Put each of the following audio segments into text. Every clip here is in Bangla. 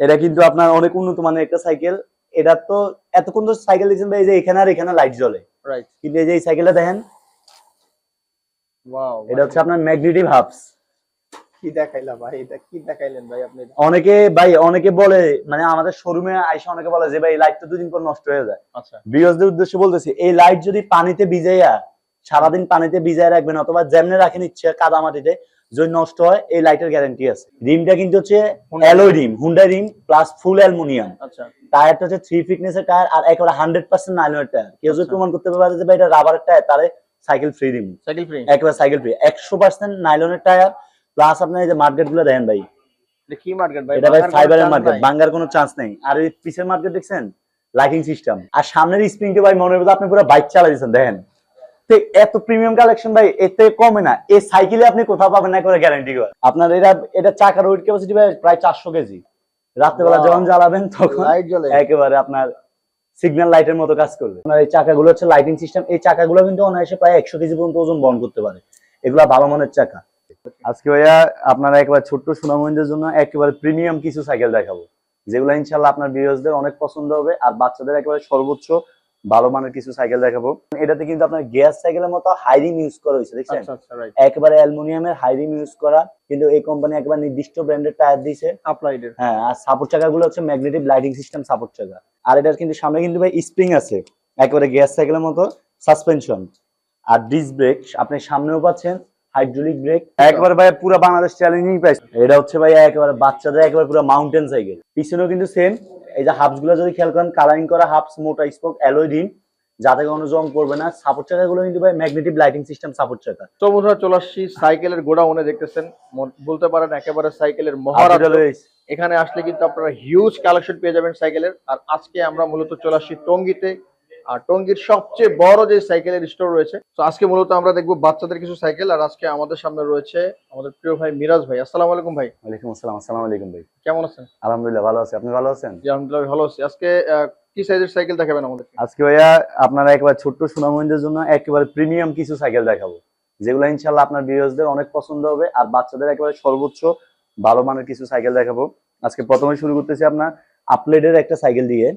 এটা কিন্তু আপনার অনেক উন্নত মানের একটা সাইকেল। এটা তো এতক্ষণ তো সাইকেল দেখছেন ভাই যে এখানে আর এখানে লাইট জ্বলে। রাইট কিন্তু এই যে এই সাইকেলটা দেখেন ওয়াও এটা হচ্ছে আপনার ম্যাগনেটিক হাবস কি দেখাইলা ভাই এটা কি দেখাইলেন ভাই আপনি? অনেকে ভাই অনেকে বলে মানে আমাদের শোরুমে আইসা অনেকে বলে যে ভাই লাইট তো দুদিন পর নষ্ট হয়ে যায়। আচ্ছা। বিয়সদের উদ্দেশ্যে বলতেছি এই লাইট যদি পানিতে ভিজাইয়া সারাদিন পানিতে ভিজায় রাখবেন অথবা যেমনে রাখেন ইচ্ছে কাদা মাটিতে যদি নষ্ট হয় এই লাইটের গ্যারান্টি আছে। রিমটা কিন্তু হচ্ছে alloy rim Honda rim plus full aluminium আচ্ছা। টায়ারটা হচ্ছে থ্রি ফিটনেস এর টায়ার আর একেবারে হান্ড্রেড পার্সেন্ট নাইলনের টায়ার কেউ যদি আচ্ছা। প্রমাণ করতে পারে যে ভাই এটা রাবারের টায়ার তাহলে সাইকেল ফ্রি দিন সাইকেল ফ্রি একেবারে সাইকেল ফ্রি একশো পার্সেন্ট নাইলনের টায়ার প্লাস আপনার এই যে মার্কেটগুলো দেখেন ভাই। কি মার্কেট ভাই? এটা ভাই ফাইবারের মার্কেট নাই? বাঙ্গার কোনো চান্স নেই। আর এই পিছের মার্কেট দেখছেন? লাইটিং সিস্টেম আর সামনের স্প্রিংটা ভাই মনে হবে আপনি পুরো বাইক চালা দেখেন। তো এত প্রিমিয়াম কালেকশন ভাই এতে কমে না। এই সাইকেলে আপনি কোথাও পাবেন না করে গ্যারান্টি করে। আপনার এটা এটা চাকার ওয়েট ক্যাপাসিটি ভাই প্রায় চারশো কেজি। রাত্রেবেলা যখন জ্বালাবেন তখন একেবারে আপনার সিগন্যাল লাইটের মতো কাজ করবে। আপনার এই চাকাগুলো হচ্ছে লাইটিং সিস্টেম এই চাকাগুলো কিন্তু অনায়াসে প্রায় একশো কেজি পর্যন্ত ওজন বহন করতে পারে। এগুলা ভালো মানের চাকা। আজকে ভাইয়া আপনারা একেবারে ছোট্ট সুনামগঞ্জের জন্য একেবারে প্রিমিয়াম কিছু সাইকেল দেখাবো। যেগুলো ইনশাল্লাহ আপনার ভিউয়ার্সদের অনেক পছন্দ হবে আর বাচ্চাদের একেবারে সর্বোচ্চ ভালো মানের কিছু সাইকেল দেখাবো। এটাতে কিন্তু আপনার গ্যাস সাইকেলের মতো হাইরিম ইউজ করা হয়েছে দেখছেন? আচ্ছা আচ্ছা রাইট অ্যালুমিনিয়ামের হাইরিম ইউজ করা কিন্তু এই কোম্পানি একবার নির্দিষ্ট ব্র্যান্ডের টায়ার দিয়েছে। আপলাইডের হ্যাঁ আর সাপোর্ট চাকাগুলো হচ্ছে ম্যাগনেটিক লাইটিং সিস্টেম সাপোর্ট চাকা। আর এটার কিন্তু সামনে কিন্তু ভাই স্প্রিং আছে একবারে গ্যাস সাইকেলের মতো সাসপেনশন আর ডিস ব্রেক আপনি সামনেও পাচ্ছেন হাইড্রোলিক ব্রেক একবারে ভাই পুরো বাংলাদেশ চ্যালেঞ্জিং প্রাইস এটা হচ্ছে ভাই একেবারে বাচ্চাদের একেবারে পুরো মাউন্টেন সাইকেল পিছনেও কিন্তু সেম এই যে হাফসগুলো যদি খেয়াল করেন কালারিং করা হাফস মোটা স্পোক অ্যালয় রিম যাতে কোনো জং করবে না। সাপোর্ট চাকাগুলো কিন্তু ভাই ম্যাগনেটিক লাইটিং সিস্টেম সাপোর্ট চাকা। তো বন্ধুরা চলে আসছি সাইকেলের গোডাউনে দেখতেছেন? বলতে পারেন একেবারে সাইকেলের মহারাজ এখানে আসলে কিন্তু আপনারা হিউজ কালেকশন পেয়ে যাবেন সাইকেলের আর আজকে আমরা মূলত চলে আসছি টঙ্গিতে। আর টঙ্গির সবচেয়ে বড় যে সাইকেলের স্টোর রয়েছে তো আজকে মূলত আমরা দেখব বাচ্চাদের কিছু সাইকেল আর আজকে আমাদের সামনে রয়েছে আমাদের প্রিয় ভাই মিরাজ ভাই। আসসালামু আলাইকুম ভাই। ওয়ালাইকুম আসসালাম আসসালামু আলাইকুম ভাই। কেমন আছেন? আলহামদুলিল্লাহ ভালো আছি। আপনি ভালো আছেন? জি আলহামদুলিল্লাহ ভালো আছি। আজকে কি সাইজের সাইকেল দেখাবেন আমাদের আজকে ভাইয়া আপনারা একেবারে ছোট্ট সুনামগঞ্জের জন্য একেবারে প্রিমিয়াম কিছু সাইকেল দেখাবো। যেগুলো ইনশাল্লাহ আপনার ভিউয়ার্সদের অনেক পছন্দ হবে আর বাচ্চাদের একেবারে সর্বোচ্চ ভালো মানের কিছু সাইকেল দেখাবো। আজকে প্রথমে শুরু করতেছি আপনার আপলেডের একটা সাইকেল দিয়ে।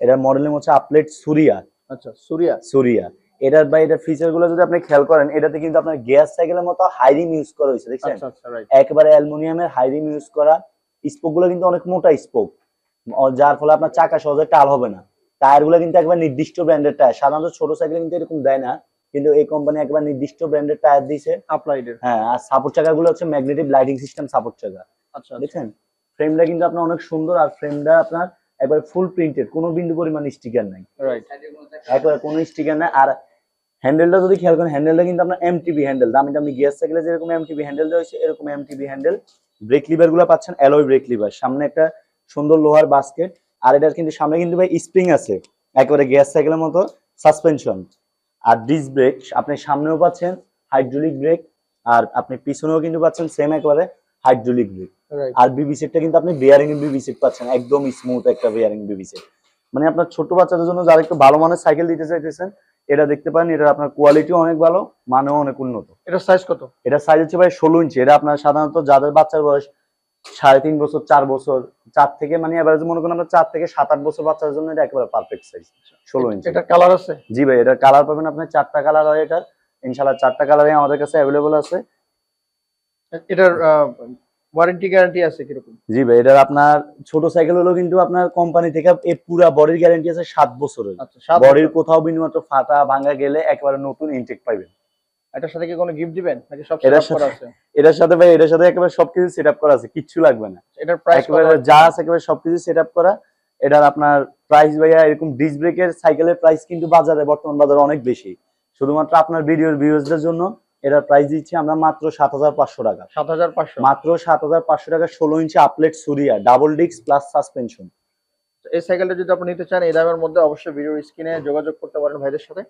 এটার মডেলের হচ্ছে আপলেট সুরিয়া। আচ্ছা সুরিয়া। সুরিয়া। এটার বা এটার ফিচারগুলো যদি আপনি খেয়াল করেন এটাতে কিন্তু আপনার গ্যাস সাইকেলের মতো হাইরিম ইউজ করা হয়েছে দেখছেন? আচ্ছা আচ্ছা রাইট অ্যালুমিনিয়ামের হাইরিম ইউজ করা। স্পোকগুলো কিন্তু অনেক মোটা স্পোক যার ফলে আপনার চাকা সহজে টাল হবে না। টায়ারগুলো কিন্তু একবার নির্দিষ্ট ব্র্যান্ডের টায়ার সাধারণত ছোট সাইকেল কিন্তু এরকম দেয় না। কিন্তু এই কোম্পানি একবার নির্দিষ্ট ব্র্যান্ডের টায়ার দিয়েছে। আপলাইডের হ্যাঁ আর সাপোর্ট চাকা গুলো হচ্ছে ম্যাগনেটিক লাইটিং সিস্টেম সাপোর্ট চাকা। আচ্ছা দেখছেন? ফ্রেমটা কিন্তু আপনার অনেক সুন্দর। আর ফ্রেমটা আপনার একবার ফুল প্রিন্টেড কোনো বিন্দু পরিমাণ স্টিকার নাই। একবার কোনো স্টিকার নাই আর হ্যান্ডেলটা যদি খেয়াল করেন হ্যান্ডেলটা কিন্তু আপনার এমটিবি হ্যান্ডেল দামি দামি গিয়ার সাইকেলে যেরকম এমটিবি হ্যান্ডেল দেওয়া হয়েছে এরকম এমটিবি হ্যান্ডেল ব্রেক লিভারগুলো পাচ্ছেন অ্যালয় ব্রেক লিভার সামনে একটা সুন্দর লোহার বাস্কেট আর এটার কিন্তু সামনে কিন্তু ভাই স্প্রিং আছে একেবারে গ্যাস সাইকেলের মতো সাসপেনশন আর ডিস ব্রেক আপনি সামনেও পাচ্ছেন হাইড্রোলিক ব্রেক আর আপনি পিছনেও কিন্তু পাচ্ছেন সেম একেবারে হাইড্রোলিক ব্রেক আর বিবি সেটটা কিন্তু আপনি বেয়ারিং বিবি সেট পাচ্ছেন একদম স্মুথ একটা বেয়ারিং বিবি সেট মানে আপনার ছোট বাচ্চাদের জন্য যারা একটু ভালো মানের সাইকেল দিতে চাইতেছেন এটা দেখতে পারেন এটা আপনার কোয়ালিটি অনেক ভালো মানেও অনেক উন্নত। এটা সাইজ কত? এটা সাইজ হচ্ছে ভাই ষোলো ইঞ্চি এটা আপনার সাধারণত যাদের বাচ্চার বয়স সাড়ে তিন বছর চার বছর চার থেকে মানে এভারেজ মনে করেন আমরা চার থেকে সাত আট বছর বাচ্চাদের জন্য এটা একেবারে পারফেক্ট সাইজ ষোলো ইঞ্চি এটা কালার আছে? জি ভাই এটা কালার পাবেন আপনার চারটা কালার হয় এটা ইনশাল্লাহ চারটা কালারই আমাদের কাছে অ্যাভেলেবল আছে। এটার ওয়ারেন্টি গ্যারান্টি আছে কীরকম? জি ভাই এটার আপনার ছোট সাইকেল হলো কিন্তু আপনার কোম্পানি থেকে এই পুরা বডির গ্যারান্টি আছে সাত বছরের। আচ্ছা বডির কোথাও বিন্দুমাত্র ফাটা ভাঙা গেলে একেবারে নতুন ইনটেক পাইবেন। এটার সাথে কি কোনো গিফট দিবেন? নাকি সব এটার সেট করা আছে? এটার সাথে ভাই এটার সাথে একেবারে সবকিছু সেট আপ করা আছে কিচ্ছু লাগবে না। এটার প্রাইস একেবারে যা আছে একেবারে সবকিছু সেট আপ করা। এটার আপনার প্রাইস ভাইয়া এরকম ডিস ব্রেকের সাইকেলের প্রাইস কিন্তু বাজারে বর্তমান বাজারে অনেক বেশি। শুধুমাত্র আপনার ভিডিওর ভিউজদের জন্য এটার প্রাইস দিচ্ছি আমরা মাত্র সাত হাজার পাঁচশো টাকা। সাত হাজার পাঁচশো। মাত্র সাত হাজার পাঁচশো টাকা ষোলো ইঞ্চি আপলেট সুরিয়া ডাবল ডিস্ক প্লাস সাসপেনশন এই সাইকেলটা যদি আপনি নিতে চান এই দামের মধ্যে অবশ্যই ভিডিওর স্ক্রিনে যোগাযোগ করতে পারেন ভাইদের সাথে।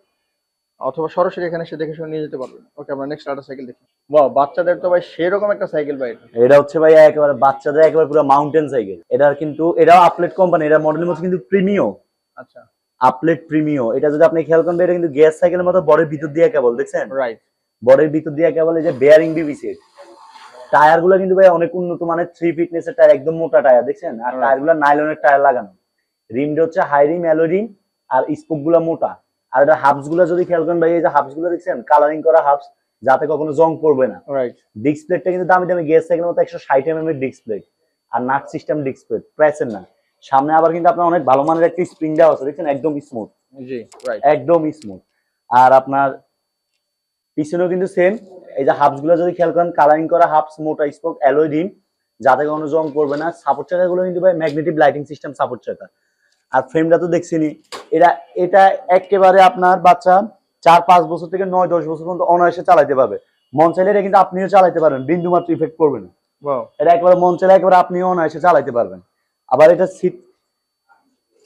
অথবা সরাসরি এখানে এসে দেখে শুনে নিয়ে যেতে পারবেন। ওকে আমরা নেক্সট আরেকটা সাইকেল দেখি। বাহ বাচ্চাদের তো ভাই সেরকম একটা সাইকেল ভাই এটা। এটা হচ্ছে ভাই একেবারে বাচ্চাদের একেবারে পুরো মাউন্টেন সাইকেল এটার কিন্তু এটাও আপলেট কোম্পানি এটা মডেলের মধ্যে কিন্তু প্রিমিও আচ্ছা। আপলেট প্রিমিও এটা যদি আপনি খেয়াল করেন এটা কিন্তু গ্যাস সাইকেলের মতো বডির ভিতর দিয়ে কেবল দেখছেন? রাইট বডির ভিতর দিয়ে কেবল এই যে বেয়ারিং বিবি সেট টায়ারগুলো কিন্তু ভাই অনেক উন্নত মানের থ্রি ফিটনেস এর টায়ার একদম মোটা টায়ার দেখছেন? আর. টায়ারগুলো নাইলনের টায়ার লাগানো। রিমটা হচ্ছে হাই রিম অ্যালো রিম আর স্পোকগুলো মোটা। আর এটা হাবসগুলো যদি খেয়াল করেন ভাই এই যে হাফসগুলো দেখছেন? কালারিং করা হাফস যাতে কখনো জং পড়বে না। রাইট ডিস্ক প্লেটটা কিন্তু দামি দামি গেস সাইকেলের মতো একশো ষাট এম এর ডিস্ক প্লেট আর নাট সিস্টেম ডিস্ক প্লেট প্রেসের না সামনে আবার কিন্তু আপনার অনেক ভালো মানের একটা স্প্রিং দেওয়া আছে দেখছেন? একদম স্মুথ জি রাইট একদম স্মুথ আর আপনার পিছনেও কিন্তু সেম এই যে হাফসগুলো যদি খেয়াল করেন কালারিং করা হাফস মোটা স্পোক অ্যালয় রিম যাতে কোনো জং পড়বে না। সাপোর্ট চাকাগুলো কিন্তু ভাই ম্যাগনেটিক লাইটিং সিস্টেম সাপোর্ট চাকা। আর ফ্রেমটা তো দেখছিনি এটা এটা একেবারে আপনার বাচ্চা চার পাঁচ বছর থেকে নয় দশ বছর পর্যন্ত অনায়াসে চালাতে পারবে। মন চাইলে এটা কিন্তু আপনিও চালাইতে পারবেন বিন্দু মাত্র ইফেক্ট করবে না। এটা একেবারে মন চাইলে একেবারে আপনিও অনায়াসে চালাতে পারবেন। আবার এটা সিট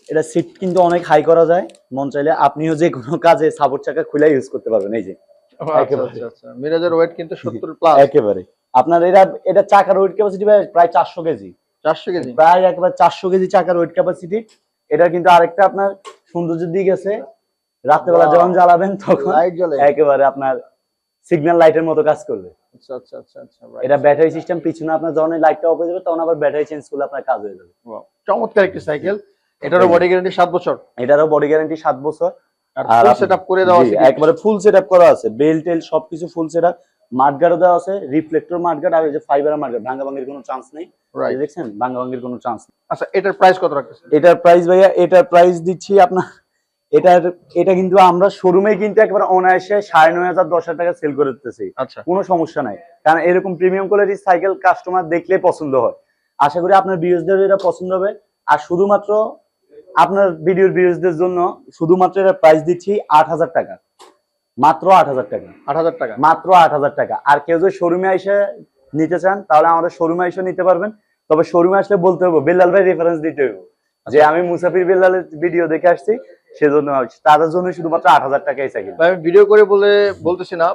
এটা সিট কিন্তু অনেক হাই করা যায়। মন চাইলে আপনিও যে কোনো কাজে সাপোর্ট চাকা খুলে ইউজ করতে পারবেন এই যে। আচ্ছা একেবারে। আচ্ছা আচ্ছা। মিরাজের ওয়েট কিন্তু 70 প্লাস একেবারে। আপনার এটা এটা চাকার ওয়েট ক্যাপাসিটি প্রায় চারশো কেজি। 400 কেজি? প্রায় একেবারে চারশো কেজি চাকার ওয়েট ক্যাপাসিটি এটা কিন্তু আরেকটা আপনার সৌন্দর্যের দিক আছে। রাত্রেবেলা যখন জ্বালাবেন তখন লাইট জ্বলে। একেবারে আপনার সিগন্যাল লাইটের মতো কাজ করবে। আচ্ছা আচ্ছা আচ্ছা আচ্ছা এটা ব্যাটারি সিস্টেম পিছনে আপনার যখন লাইটটা অফ হয়ে যাবে তখন আবার ব্যাটারি চেঞ্জ করলে আপনার কাজ হয়ে যাবে। চমৎকার একটি সাইকেল এটারও বডি গ্যারান্টি 7 বছর? এটারও বডি গ্যারান্টি সাত বছর। আর সেটআপ করে দেওয়া আছে একবারে ফুল সেটআপ করা আছে। বেল টেল সবকিছু ফুল সেটআপ মাঠগার্ডও দেওয়া আছে রিফ্লেক্টর আর এই যে ফাইবার মাঠগার্ড ভাঙা ভাঙির কোনো চান্স নেই। দেখছেন ভাঙা ভাঙির কোনো চান্স নেই। আচ্ছা এটার প্রাইস কত রাখতেছেন? এটার প্রাইস ভাইয়া এটার প্রাইস দিচ্ছি আপনার এটার এটা কিন্তু আমরা শোরুমে কিন্তু একবার অনায়াসে সাড়ে নয় হাজার দশ হাজার টাকা সেল করে দিতেছি। আচ্ছা। কোনো সমস্যা নাই। কারণ এরকম প্রিমিয়াম কোয়ালিটির সাইকেল কাস্টমার দেখলে পছন্দ হয়। আশা করি আপনার বিএসদের এটা পছন্দ হবে। আর শুধুমাত্র আপনার ভিডিওর বিএসদের জন্য শুধুমাত্র এটা প্রাইস দিচ্ছি আট হাজার টাকা। মাত্র আট হাজার টাকা। 8000 টাকা। মাত্র আট হাজার টাকা। আর কেউ যদি শোরুমে এসে নিতে চান তাহলে আমাদের শোরুমে এসে নিতে পারবেন। তবে শোরুমে আসলে বলতে হবে বেল্লাল ভাই রেফারেন্স দিতে হবে যে আমি মুসাফির বেল্লালের ভিডিও দেখে আসছি সেজন্য। তাদের জন্য শুধুমাত্র আট হাজার টাকাই সাইকেল ভাই আমি ভিডিও করে বলে বলতেছি না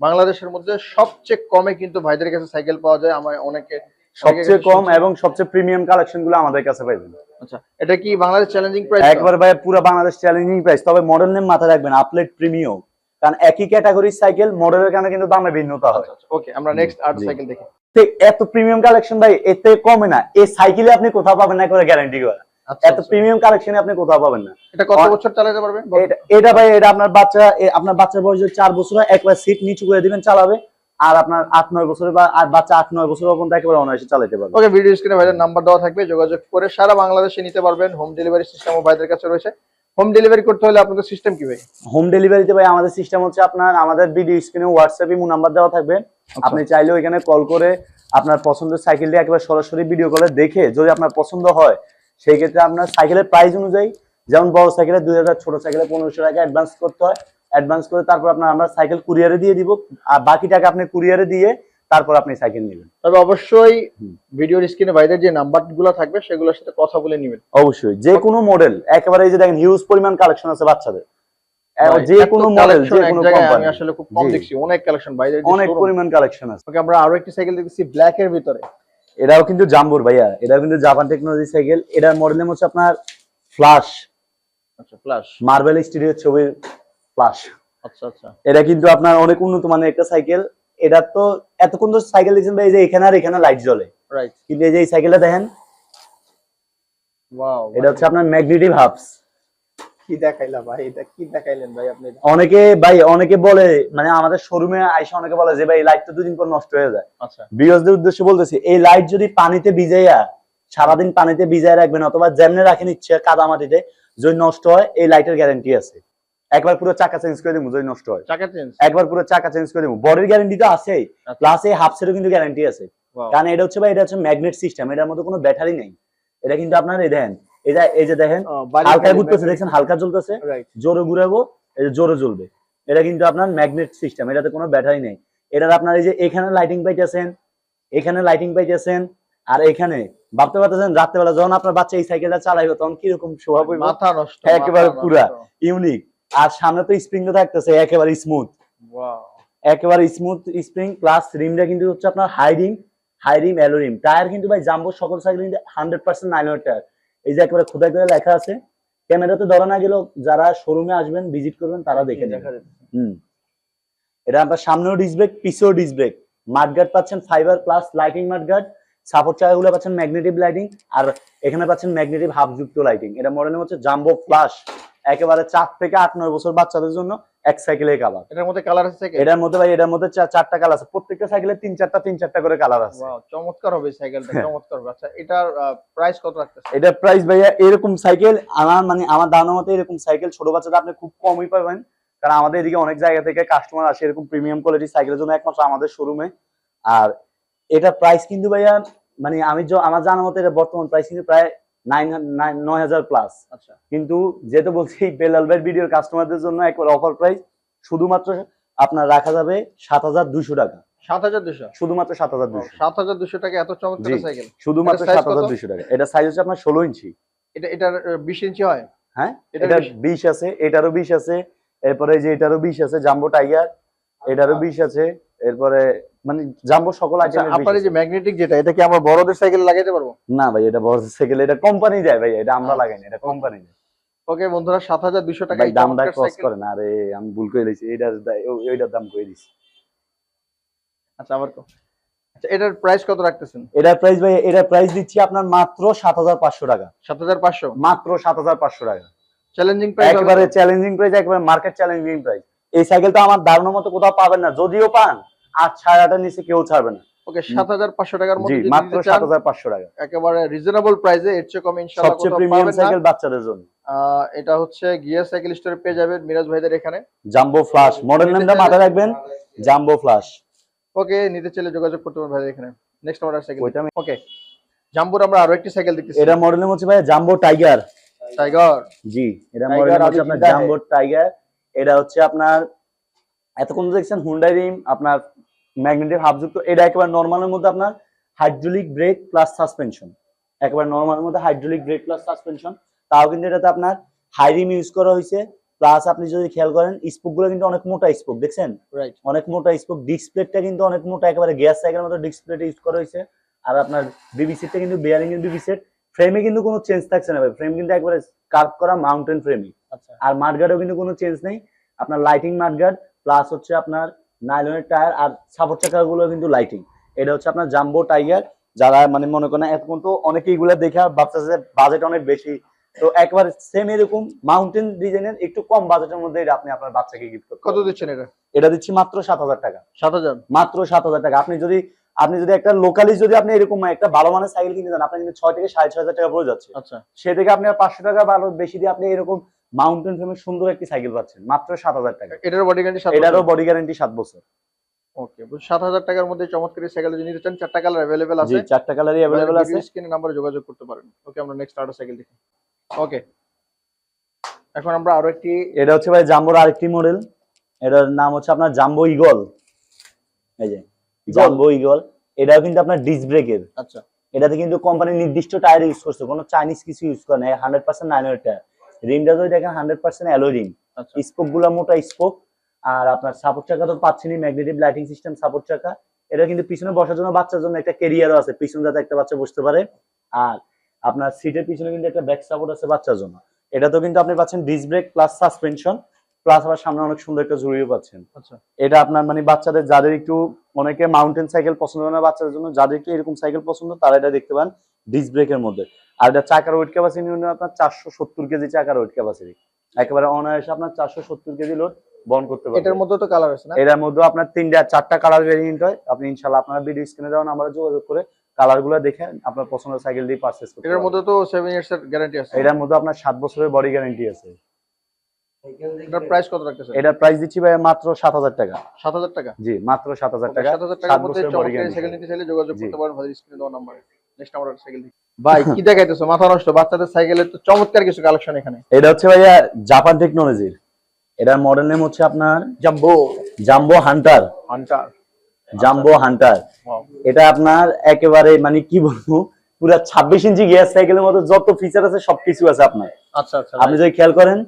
বাংলাদেশের মধ্যে সবচেয়ে কমে কিন্তু ভাইদের কাছে সাইকেল পাওয়া যায়। আমার অনেকে সবচেয়ে কম এবং সবচেয়ে প্রিমিয়াম কালেকশনগুলো আমাদের কাছে পাইবেন। আচ্ছা এটা কি বাংলাদেশ চ্যালেঞ্জিং প্রাইস একবার ভাই পুরো বাংলাদেশ চ্যালেঞ্জিং প্রাইস তবে মডেল নেম মাথায় রাখবেন আপলেট প্রিমিয়াম কারণ একই ক্যাটাগরির সাইকেল মডেলের কারণে কিন্তু দামে ভিন্নতা হয়। ওকে আমরা নেক্সট সাইকেল দেখি। এত প্রিমিয়াম কালেকশন ভাই এতে কমে না। এই সাইকেলে আপনি কোথাও পাবেন না করে গ্যারান্টি করা। আচ্ছা এত প্রিমিয়াম কালেকশনে আপনি কোথাও পাবেন না। এটা কত বছর চালাতে পারবেন? এটা ভাই এটা আপনার বাচ্চা আপনার বাচ্চার বয়স যদি চার বছর হয় একবার সিট নিচু করে দিবেন চালাবে। আর আপনার আট নয় বছরের বা আর বাচ্চা আট নয় বছর পর্যন্ত একেবারে অনায়াসে চালাতে পারবে। ওকে ভিডিও স্ক্রিনে ভাইদের নাম্বার দেওয়া থাকবে যোগাযোগ করে সারা বাংলাদেশে নিতে পারবেন। হোম ডেলিভারি সিস্টেমও ভাইদের কাছে রয়েছে। হোম ডেলিভারি করতে হলে আপনাদের সিস্টেম কি ভাই? হোম ডেলিভারিতে ভাই আমাদের সিস্টেম হচ্ছে আপনার আমাদের ভিডিও স্ক্রিনে হোয়াটসঅ্যাপে মু নাম্বার দেওয়া থাকবে। আপনি চাইলে ওইখানে কল করে আপনার পছন্দের সাইকেলটি একেবারে সরাসরি ভিডিও কলে দেখে যদি আপনার পছন্দ হয় সেই ক্ষেত্রে আপনার সাইকেলের প্রাইস অনুযায়ী যেমন বড় সাইকেলে দুই হাজার ছোট সাইকেলে পনেরোশো টাকা অ্যাডভান্স করতে হয়। অ্যাডভান্স করে তারপর আপনার আমরা সাইকেল কুরিয়ারে দিয়ে দিব। আর বাকি টাকা আপনি কুরিয়ারে দিয়ে তারপর আপনি সাইকেল নেবেন। তবে অবশ্যই। ভিডিওর স্ক্রিনে ভাইদের যে নাম্বারগুলো থাকবে সেগুলোর সাথে কথা বলে নেবেন। অবশ্যই। যে কোনো মডেল একেবারে এই যে দেখেন হিউজ পরিমাণ কালেকশন আছে বাচ্চাদের। যে কোনো মডেল যে কোনো কোম্পানি আসলে খুব কম দেখছি অনেক কালেকশন ভাইদের অনেক পরিমাণ কালেকশন আছে। ওকে আমরা আরও একটি সাইকেল দেখতেছি ব্ল্যাক এর ভিতরে। এটাও কিন্তু জাম্বুর ভাইয়া। এটাও কিন্তু জাপান টেকনোলজি সাইকেল এটার মডেল নেম হচ্ছে আপনার ফ্লাশ আচ্ছা ফ্ল্যাশ মার্বেল স্টুডিও ছবির ফ্লাশ আচ্ছা আচ্ছা। এটা কিন্তু আপনার অনেক উন্নত মানের একটা সাইকেল এটা তো এতক্ষণ তো সাইকেল দেখছেন ভাই যে এখানে আর এখানে লাইট জ্বলে। রাইট কিন্তু এই যে এই সাইকেলটা দেখেন ওয়াও এটা হচ্ছে আপনার ম্যাগনেটিভ হাবস কি দেখাইলা ভাই এটা কি দেখাইলেন ভাই আপনি? অনেকে ভাই অনেকে বলে মানে আমাদের শোরুমে আইসা অনেকে বলে যে ভাই লাইট তো দুদিন পর নষ্ট হয়ে যায়। আচ্ছা। উদ্দেশ্যে বলতেছি এই লাইট যদি পানিতে ভিজাইয়া সারাদিন পানিতে ভিজাই রাখবেন অথবা যেমনে রাখেন ইচ্ছে কাদা মাটিতে যদি নষ্ট হয় এই লাইটের গ্যারান্টি আছে। একবার পুরো চাকা চেঞ্জ করে দিব যদি নষ্ট হয়। চাকা চেঞ্জ একবার পুরো চাকা চেঞ্জ করে দিব। বডির গ্যারান্টি তো আচ্ছা। প্লাস এই হাফ সেটও কিন্তু গ্যারান্টি আছে। কারণ এটা হচ্ছে ভাই এটা হচ্ছে ম্যাগনেট সিস্টেম এটার মধ্যে কোনো ব্যাটারি নেই। এটা কিন্তু আপনার এই দেখেন এটা এই যে দেখেন হালকা ঘুরতেছে দেখছেন হালকা জ্বলতেছে। জোরে ঘুরাবো এই যে জোরে জ্বলবে। এটা কিন্তু আপনার ম্যাগনেট সিস্টেম এটাতে কোনো ব্যাটারি নেই। এটার আপনার এই যে এখানে লাইটিং পাইতেছেন এখানে লাইটিং পাইতেছেন আর এখানে ভাবতে পারতেছেন রাত্রেবেলা যখন আপনার বাচ্চা এই সাইকেলটা চালাইবে তখন কীরকম শোভা মাথা নষ্ট একেবারে পুরা। ইউনিক আর সামনে তো স্প্রিং তো থাকতেছে একেবারে স্মুথ একেবারে স্মুথ স্প্রিং প্লাস রিমটা কিন্তু হচ্ছে আপনার high rim high rim alloy rim tyre কিন্তু ভাই জাম্বো সকল সাইকেল কিন্তু হান্ড্রেড পার্সেন্ট নাইনের টায়ার এই যে একেবারে খোদাই করে লেখা আছে ক্যামেরাতে ধরা না গেলেও যারা শোরুমে আসবেন ভিজিট করবেন তারা দেখে নেবেন। হুম। এটা আপনার সামনেও ডিসব্রেক পিছেও ডিসব্রেক মাডগার্ড পাচ্ছেন fibre plus lighting mudguard support চাকাগুলো পাচ্ছেন ম্যাগনেটিভ লাইটিং আর এখানে পাচ্ছেন ম্যাগনেটিভ হাফ যুক্ত লাইটিং এটা মডেল হচ্ছে জাম্বো ফ্লাশ একেবারে চার থেকে আট নয় বছর বাচ্চাদের জন্য এক সাইকেলে কালার এটার মধ্যে কালার আছে এটার মধ্যে ভাই এটার মধ্যে চারটা কালার আছে। প্রত্যেকটা সাইকেলে তিন চারটা তিন চারটা করে কালার আছে। চমৎকার হবে সাইকেলটা চমৎকার হবে। আচ্ছা এটার প্রাইস কত রাখতেছে এটার প্রাইস ভাইয়া এরকম সাইকেল আমার মানে আমার ধারণা মতে এরকম সাইকেল ছোট বাচ্চাদের আপনি খুব কমই পাবেন। কারণ আমাদের এদিকে অনেক জায়গা থেকে কাস্টমার আসে এরকম প্রিমিয়াম কোয়ালিটি সাইকেলের জন্য একমাত্র আমাদের শোরুমে আর এটা প্রাইস কিন্তু ভাইয়া মানে আমি আমার জানা মতে এটা বর্তমান প্রাইস কিন্তু প্রায় নয় হাজার প্লাস আচ্ছা। কিন্তু বলছি বেলাল ভাই ভিডিওর কাস্টমারদের জন্য একবার অফার প্রাইস শুধুমাত্র আপনার রাখা যাবে সাত হাজার দুইশো টাকা। সাত হাজার দুশো শুধুমাত্র সাত হাজার সাত হাজার দুশো টাকা এত চমৎকার সাইকেল। শুধুমাত্র সাত হাজার টাকা। এটা সাইজ হচ্ছে আপনার ষোলো ইঞ্চি। এটা এটার বিশ ইঞ্চি হয়? হ্যাঁ? এটা বিশ- আছে এটারও বিশ আছে এরপরে যে এটারও বিশ আছে জাম্বো টাইগার এটারও বিশ আছে। এরপরে মানে জাম্বো সকল আচ্ছা আইটেমের আপনার এই যে ম্যাগনেটিক যেটা এটা কি আমরা বড়দের সাইকেলে লাগাইতে পারব? না ভাই এটা বড় সাইকেল এটা কোম্পানি দেয় ভাই এটা আমরা আচ্ছা। লাগাই না এটা কোম্পানি দেয়। ওকে বন্ধুরা সাত হাজার দুশো টাকা ভাই দামটা ক্রস করে না আরে আমি ভুল করে দিয়েছি এটার ওইটার দাম করে দিছি? আচ্ছা আবার কো আচ্ছা এটার প্রাইস কত রাখতেছেন? এটার প্রাইস ভাই এটার প্রাইস দিচ্ছি আপনার মাত্র সাত হাজার পাঁচশো টাকা। সাত হাজার পাঁচশো? মাত্র সাত হাজার পাঁচশো টাকা। চ্যালেঞ্জিং প্রাইস একেবারে চ্যালেঞ্জিং প্রাইস একবারে মার্কেট চ্যালেঞ্জিং প্রাইস এই সাইকেলটা আমার দারুণ মতো কোথাও পাবেন না যদিও পান সাড়ে আটের নিচে কেউ ছাড়বে না। ওকে টাকার মধ্যে যদি মাত্র টাকা। একেবারে রিজনেবল প্রাইসে এর চেয়ে কম ইনশাআল্লাহ সবচেয়ে প্রিমিয়াম সাইকেল বাচ্চাদের জন্য। এটা হচ্ছে গিয়ার সাইকেল স্টোরে পেয়ে যাবেন মিরাজ ভাইদের এখানে। জাম্বো ফ্লাশ মডেল নেমটা মাথায় রাখবেন জাম্বো ফ্লাশ ওকে নিতে চাইলে যোগাযোগ করতে ভাইদের এখানে। নেক্সট অর্ডার সাইকেল ওইটা ওকে জাম্বুর আমরা আরও একটি সাইকেল দেখতেছি। এটা মডেল নেম হচ্ছে ভাই জাম্বো টাইগার টাইগার জি এটা মডেল হচ্ছে আপনার জাম্বো টাইগার এটা হচ্ছে আপনার এতক্ষণ দেখছেন হুন্ডাই রিম আপনার ম্যাগনেটিক হাফ যুক্ত এটা একেবারে নর্মালের মধ্যে আপনার হাইড্রোলিক ব্রেক প্লাস সাসপেনশন একেবারে নর্মালের মধ্যে হাইড্রোলিক ব্রেক প্লাস সাসপেনশন তাও কিন্তু এটাতে আপনার হাই রিম ইউজ করা হয়েছে। প্লাস আপনি যদি খেয়াল করেন স্পোকগুলো কিন্তু অনেক মোটা স্পোক দেখছেন? রাইট অনেক মোটা স্পোক ডিসপ্লেটা কিন্তু অনেক মোটা একেবারে গ্যাস সাইকেলের মতো ডিসপ্লেটা ইউজ করা হয়েছে। আর আপনার বিবি সেটটা কিন্তু বেয়ারিং এর বিবি সেট ফ্রেমে কিন্তু কোনো চেঞ্জ থাকছে না ভাই। ফ্রেম কিন্তু একবারে কার্ভ করা মাউন্টেন ফ্রেমই আচ্ছা। আর মাঠগার্ডেও কিন্তু কোনো চেঞ্জ নেই। আপনার লাইটিং মাঠগার্ড প্লাস হচ্ছে আপনার নাইলনের টায়ার আর সাপোর্ট চাকাগুলো কিন্তু লাইটিং এটা হচ্ছে আপনার জাম্বো টাইগার যারা মানে মনে করেন এখন তো অনেকে এগুলো দেখে ভাবতেছে বাজেট অনেক বেশি। তো একবার সেম এরকম মাউন্টেন ডিজাইনের একটু কম বাজেটের মধ্যে এটা আপনি আপনার বাচ্চাকে গিফট করতে কত দিচ্ছেন এটা? এটা দিচ্ছি মাত্র সাত হাজার টাকা। সাত হাজার? মাত্র সাত হাজার টাকা। আপনি যদি আপনি যদি একটা লোকালি যদি আপনি এরকম একটা ভালো মানের সাইকেল কিনতে যান আপনার কিন্তু ছয় থেকে সাড়ে ছয় হাজার টাকা পড়ে যাচ্ছে। আচ্ছা। সে থেকে আপনি আর পাঁচশো টাকা বা বেশি দিয়ে আপনি এরকম মাউন্টেন ফ্রেমের সুন্দর একটি সাইকেল পাচ্ছেন মাত্র সাত হাজার টাকা। এটারও বডি গ্যারান্টি এটারও বডি গ্যারান্টি সাত বছর। ওকে সাত হাজার টাকার মধ্যে চমৎকার সাইকেল যদি নিতে চান চারটা কালার অ্যাভেলেবেল আছে। চারটা কালারই অ্যাভেলেবল আছে। স্ক্রিনে নাম্বারে যোগাযোগ করতে পারেন। ওকে আমরা নেক্সট আরও সাইকেল দেখি। ওকে এখন আমরা আরও একটি এটা হচ্ছে ভাই জাম্বোর আরেকটি মডেল এটার নাম হচ্ছে আপনার জাম্বো ইগল এই যে জাম্বো ইগল এটাও কিন্তু আপনার ডিস ব্রেকের আচ্ছা। এটাতে কিন্তু কোম্পানি নির্দিষ্ট টায়ার ইউজ করছে কোনো চাইনিজ কিছু ইউজ করে না হান্ড্রেড পার্সেন্ট নাইনের টায়ার রিমটা যদি দেখেন হান্ড্রেড পার্সেন্ট অ্যালো রিম। আচ্ছা। স্পোকগুলা মোটা স্পোক আর আপনার সাপোর্ট চাকা তো পাচ্ছেনই ম্যাগনেটিক লাইটিং সিস্টেম সাপোর্ট চাকা। এটা কিন্তু পিছনে বসার জন্য বাচ্চার জন্য একটা কেরিয়ারও আছে পিছনে যাতে একটা বাচ্চা বসতে পারে। আর আপনার সিটের পিছনে কিন্তু একটা ব্যাক সাপোর্ট আছে বাচ্চার জন্য। এটা তো কিন্তু আপনি পাচ্ছেন disc brake plus suspension plus আবার সামনে অনেক সুন্দর একটা ঝুড়িও পাচ্ছেন। আচ্ছা। এটা আপনার মানে বাচ্চাদের যাদের একটু অনেকে মাউন্টেন সাইকেল পছন্দ না বাচ্চাদের জন্য যাদের একটু এরকম সাইকেল পছন্দ তারা এটা দেখতে পান ডিস ব্রেকের মধ্যে। আর এটা চাকার ওয়েট ক্যাপাসিটি আপনার চারশো সত্তর কেজি চাকার ওয়েট ক্যাপাসিটি একেবারে অনায়াসে আপনার চারশো সত্তর কেজি লোড বহন করতে এটার পারবেন মধ্যে তো কালার আছে না? এটার মধ্যে আপনার তিনটা চারটা কালার ভেরিয়েন্ট হয়। আপনি ইনশাল্লাহ আপনার ভিডিও স্ক্রিনে দেওয়া নাম্বারে যোগাযোগ করে কালারগুলো দেখে আপনার পছন্দের সাইকেল দিয়ে পারচেস করতে এটার মধ্যে তো সেভেন ইয়ার্স এর গ্যারান্টি আছে। এটার মধ্যে আপনার সাত বছরের বডি গ্যারান্টি আছে। এটার প্রাইস কত রাখতেছেন? এটার প্রাইস দিচ্ছি ভাই মাত্র সাত হাজার টাকা। সাত হাজার টাকা? জি মাত্র সাত হাজার টাকা। সাত হাজার সাত টাকার মধ্যে চমৎকার সাইকেল নিতে চাইলে যোগাযোগ করতে পারেন ভাই স্ক্রিনে দেওয়া নাম্বারে। নেক্সট আমরা সাইকেল ভাই কি দেখাইতেছো? মাথা নষ্ট বাচ্চাদের সাইকেলের তো চমৎকার কিছু কালেকশন এখানে। এটা হচ্ছে ভাইয়া জাপান টেকনোলজির এটার মডেল নেম হচ্ছে আপনার jumbo jumbo hunter hunter jumbo hunter এটা আপনার একেবারে মানে কি বলব পুরো ছাব্বিশ ইঞ্চি গিয়ার সাইকেলের মতো যত ফিচার আছে সবকিছু আছে আপনার। আচ্ছা আচ্ছা। আপনি যদি খেয়াল করেন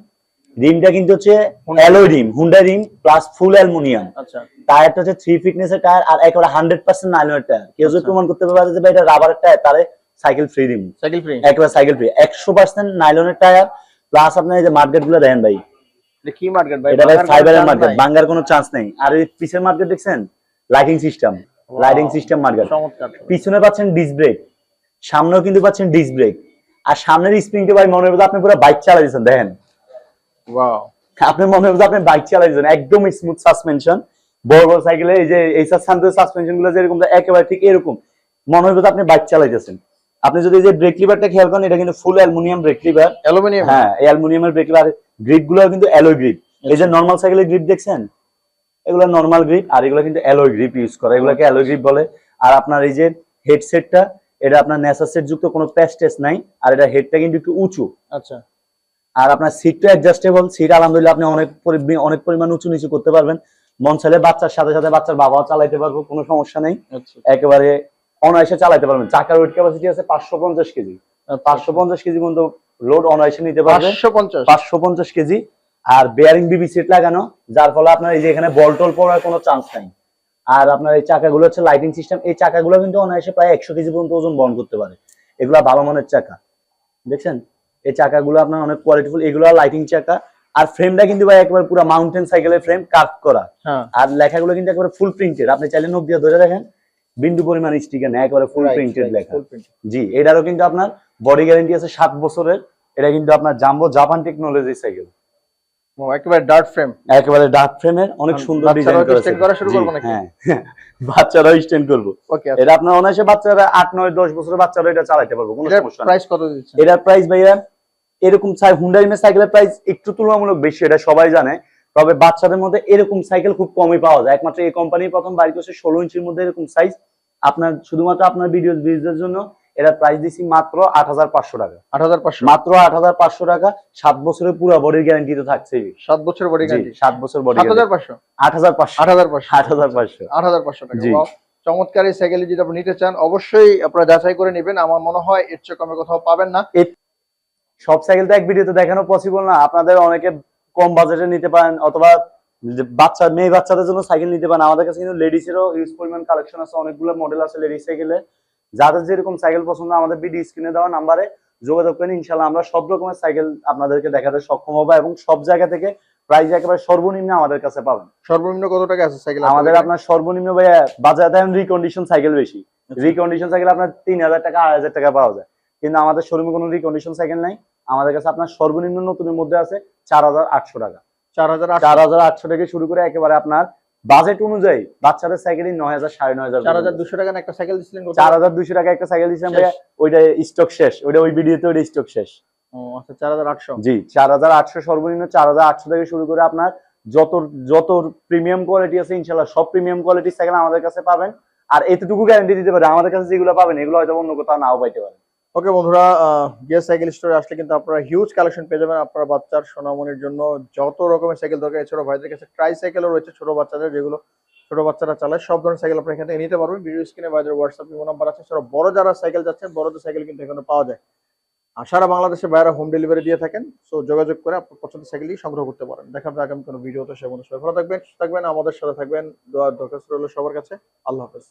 রিমটা কিন্তু হচ্ছে alloy rim Honda rim plus full aluminium আচ্ছা। টায়ারটা হচ্ছে থ্রি ফিটনেস এর টায়ার আর একেবারে হান্ড্রেড পার্সেন্ট নাইনের টায়ার কেউ যদি আচ্ছা। প্রমাণ করতে পারে যে এটা রাবারের টায়ার তাহলে সাইকেল ফ্রি দিন সাইকেল ফ্রি একেবারে সাইকেল ফ্রি একশো পার্সেন্ট নাইলনের টায়ার প্লাস আপনার এই যে মার্কেটগুলো দেখেন ভাই। কি মার্কেট ভাই? এটা ভাই ফাইবারের মার্কেট? বাঙ্গার কোনো চান্স নেই। আর এই পিসের মার্কেট দেখছেন? Lighting system lighting system market চমৎকার। পিছনে পাচ্ছেন ডিস্ক ব্রেক সামনেও কিন্তু পাচ্ছেন ডিস্ক ব্রেক আর সামনের স্প্রিংটা ভাই মনে হবে আপনি পুরো বাইক চালাই দিচ্ছেন দেখেন। ওয়াও আপনি মনে হবে আপনি বাইক চালাই দিচ্ছেন একদম স্মুথ সাসপেনশন বড় বড় সাইকেলে এই যে এই সাসপেনশনগুলো যেরকম একেবারে ঠিক এরকম মনে হবে আপনি বাইক চালাইতেছেন। আপনি যদি এই যে ব্রেক লিভারটা খেয়াল করেন এটা কিন্তু full aluminium brake lever aluminium হ্যাঁ এই অ্যালুমিনিয়ামের ব্রেক লিভার গ্রিপগুলো কিন্তু অ্যালয় গ্রিপ এই যে নর্মাল সাইকেলের গ্রিপ দেখছেন? এগুলো নর্মাল গ্রিপ আর এগুলো কিন্তু অ্যালয় গ্রিপ ইউজ করে। এগুলোকে অ্যালয় গ্রিপ বলে। আর আপনার এই যে হেডসেটটা এটা আপনার নেসা সেট যুক্ত কোনো প্যাচ টেস্ট নাই আর এটা হেডটা কিন্তু একটু উঁচু। আচ্ছা। আর আপনার সিটটা অ্যাডজাস্টেবল সিট আলহামদুলিল্লাহ আপনি অনেক অনেক পরিমাণ উঁচু নিচু করতে পারবেন। মন চাইলে বাচ্চার সাথে সাথে বাচ্চার বাবাও চালাইতে পারব কোনো সমস্যা নেই। আচ্ছা। একেবারে অনায়াসে চালাইতে পারবেন। চাকার ওয়েট ক্যাপাসিটি আছে পাঁচশো পঞ্চাশ কেজি। পাঁচশো পঞ্চাশ কেজি পর্যন্ত লোড অনায়াসে নিতে পারবে। পাঁচশো পঞ্চাশ। K. G bearing BB seat লাগানো যার ফলে আপনার এই যে এখানে বল টল পড়ার কোনো চান্স নাই। আর আপনার এই চাকাগুলো হচ্ছে লাইটিং সিস্টেম এই চাকাগুলো কিন্তু অনায়াসে প্রায় একশো কেজি পর্যন্ত ওজন বহন করতে পারে। এগুলা ভালো মানের চাকা। দেখছেন? এই চাকাগুলো আপনার অনেক কোয়ালিটিফুল এগুলো লাইটিং চাকা। আর ফ্রেমটা কিন্তু ভাই একবার পুরো মাউন্টেন সাইকেলের ফ্রেম কাট করা। হ্যাঁ। আর লেখাগুলো কিন্তু একেবারে ফুল প্রিন্টেড আপনি চাইলে নোক দিয়ে ধরে দেখেন বিন্দু পরিমাণ স্টিকার নেই একেবারে ফুল প্রিন্টেড লেখা। জি এটারও কিন্তু আপনার বডি গ্যারান্টি আছে সাত বছরের। এটা কিন্তু আপনার জাম্বো জাপান টেকনোলজি সাইকেল ও, একেবারে ডার্ট ফ্রেম একেবারে ডার্ক ফ্রেমের অনেক সুন্দর বাচ্চারাও ডিজাইন করা শুরু করব নাকি? হ্যাঁ। বাচ্চারাও স্ট্যান্ড করব। ওকে এটা আপনার অনায়াসে বাচ্চারা আট নয় দশ বছরের বাচ্চারা এটা চালাতে পারব কোনো সমস্যা প্রাইস কত দিচ্ছেন এটার প্রাইস ভাইয়া এরকম হুন্ডাই সাইকেলের প্রাইস একটু তুলনামূলক বেশি এটা সবাই জানে। তবে বাচ্চাদের মধ্যে এরকম সাইকেল খুব কমই পাওয়া যায়। একমাত্র এই কোম্পানি প্রথম বাইর করছে ষোলো ইঞ্চির মধ্যে এরকম সাইজ আপনার শুধুমাত্র আপনার ভিডিও ভিউজের জন্য এটা প্রাইস দিচ্ছি মাত্র আট হাজার পাঁচশো টাকা। আট হাজার পাঁচশো? মাত্র আট হাজার পাঁচশো টাকা। সাত বছরের পুরো বডির গ্যারান্টি তো থাকছেই। সাত বছর বডি গ্যারান্টি সাত বছর বডি সাত হাজার পাঁচশো? আট হাজার পাঁচশো। আট হাজার পাঁচশো। আট হাজার পাঁচশো। আট হাজার পাঁচশো টাকা। জি। চমৎকার এই সাইকেল যদি আপনি নিতে চান অবশ্যই আপনারা যাচাই করে নেবেন। আমার মনে হয় এর চেয়ে কমে কোথাও পাবেন না। সব সাইকেল তো এক ভিডিওতে দেখানো পসিবল না। আপনাদের অনেকে কম বাজেটে নিতে পারেন অথবা বাচ্চা মেয়ে বাচ্চাদের জন্য সাইকেল নিতে পারেন। আমাদের কাছে কিন্তু লেডিসেরও হিউজ পরিমাণ কালেকশন আছে অনেকগুলো মডেল আছে লেডিস সাইকেলে যাদের যেরকম সাইকেল পছন্দ আমাদের ভিডিও স্ক্রিনে দেওয়া নাম্বারে যোগাযোগ করেন ইনশাল্লাহ আমরা সব রকমের সাইকেল আপনাদেরকে দেখাতে সক্ষম হব এবং সব জায়গা থেকে প্রাইস একেবারে সর্বনিম্ন আমাদের কাছে পাবেন। সর্বনিম্ন কত টাকা আছে সাইকেল আমাদের আপনার সর্বনিম্ন ভাইয়া বাজারে এখন রিকন্ডিশন সাইকেল বেশি। রিকন্ডিশন সাইকেল আপনার তিন হাজার টাকা আড়াই হাজার টাকা পাওয়া যায়। কিন্তু আমাদের শোরুমে কোনো রিকন্ডিশন সাইকেল নাই। আমাদের কাছে আপনার সর্বনিম্ন নতুনের মধ্যে আছে চার হাজার আটশো টাকা। চার হাজার চার হাজার আটশো থেকে শুরু করে একেবারে আপনার বাজেট অনুযায়ী বাচ্চাদের সাইকেলই নয় হাজার সাড়ে নয় হাজার চার হাজার দুশো টাকা একটা সাইকেল দিচ্ছিলেন চার হাজার দুশো টাকা একটা সাইকেল দিয়েছিলাম শেষ। ভাইয়া ওইটা স্টক শেষ ওইটা ওই ভিডিওতে ওইটা স্টক শেষ। আচ্ছা চার হাজার আটশো। জি চার হাজার আটশো সর্বনিম্ন চার হাজার আটশো থেকে শুরু করে আপনার যত যত প্রিমিয়াম কোয়ালিটি আছে ইনশাল্লাহ সব প্রিমিয়াম কোয়ালিটির সাইকেল আমাদের কাছে পাবেন। আর এতটুকু গ্যারান্টি দিতে পারে আমাদের কাছে যেগুলো পাবেন এগুলো হয়তো অন্য কোথাও নাও পাইতে পারেন ওকে বন্ধুরা গিয়ার সাইকেল স্টোরে আসলে কিন্তু আপনারা হিউজ কালেকশন পেয়ে যাবেন আপনার বাচ্চার সোনামনির জন্য। যত রকমের সাইকেল দরকার এছাড়াও ভাইদের কাছে ট্রাই সাইকেলও রয়েছে ছোট বাচ্চাদের, যেগুলো ছোট বাচ্চারা চালায়, সব ধরনের সাইকেল আপনি এখান নিতে পারবেন। ভিডিও স্ক্রিনে ভাইদের হোয়াটসঅ্যাপ ইমো নাম্বার আছে। এছাড়াও বড় যারা সাইকেল যাচ্ছেন বড়দের সাইকেল কিন্তু এখানে পাওয়া যায়। আর সারা বাংলাদেশে বাইরে হোম ডেলিভারি দিয়ে থাকেন সো যোগাযোগ করে আপনার পছন্দের সাইকেলই সংগ্রহ করতে পারেন। দেখা হবে আগামী কোনো ভিডিওতে সে সবাই ভালো থাকবেন থাকবেন, আমাদের সাথে থাকবেন। দোয়ার দরখাস্ত রইল সবার কাছে। আল্লাহ হাফেজ।